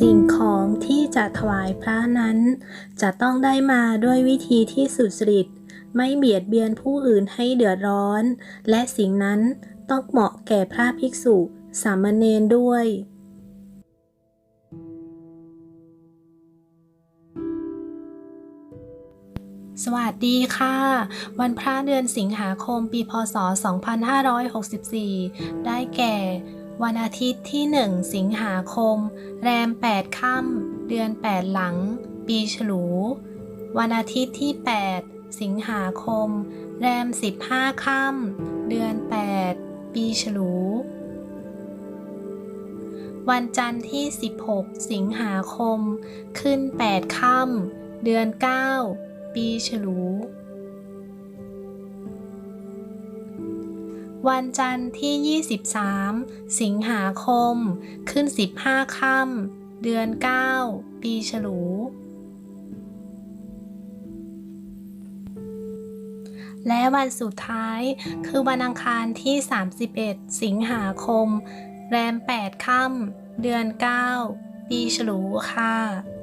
สิ่งของที่จะถวายพระนั้น จะต้องได้มาด้วยวิธีที่สุจริต ไม่เบียดเบียนผู้อื่นให้เดือดร้อน และสิ่งนั้นต้องเหมาะแก่พระภิกษุ สามเณรด้วย สวัสดีค่ะ วันพระเดือนสิงหาคมปีพศ 2564 ได้แก่ วันอาทิตย์ที่ 1 สิงหาคม แรม 8 ค่ำเดือน 8 หลัง ปีฉลู วันอาทิตย์ที่ 8 สิงหาคม แรม 15 ค่ำเดือน 8 ปีฉลู วันจันทร์ที่ 16 สิงหาคม ขึ้น 8 ค่ำเดือน 9 ปีฉลู วันจันทร์ที่ 23 สิงหาคม ขึ้น 15 ค่ำเดือน 9 ปีฉลู และวันสุดท้ายคือวันอังคารที่ 31 สิงหาคม แรม 8 ค่ำเดือน 9 ปีฉลูค่ะ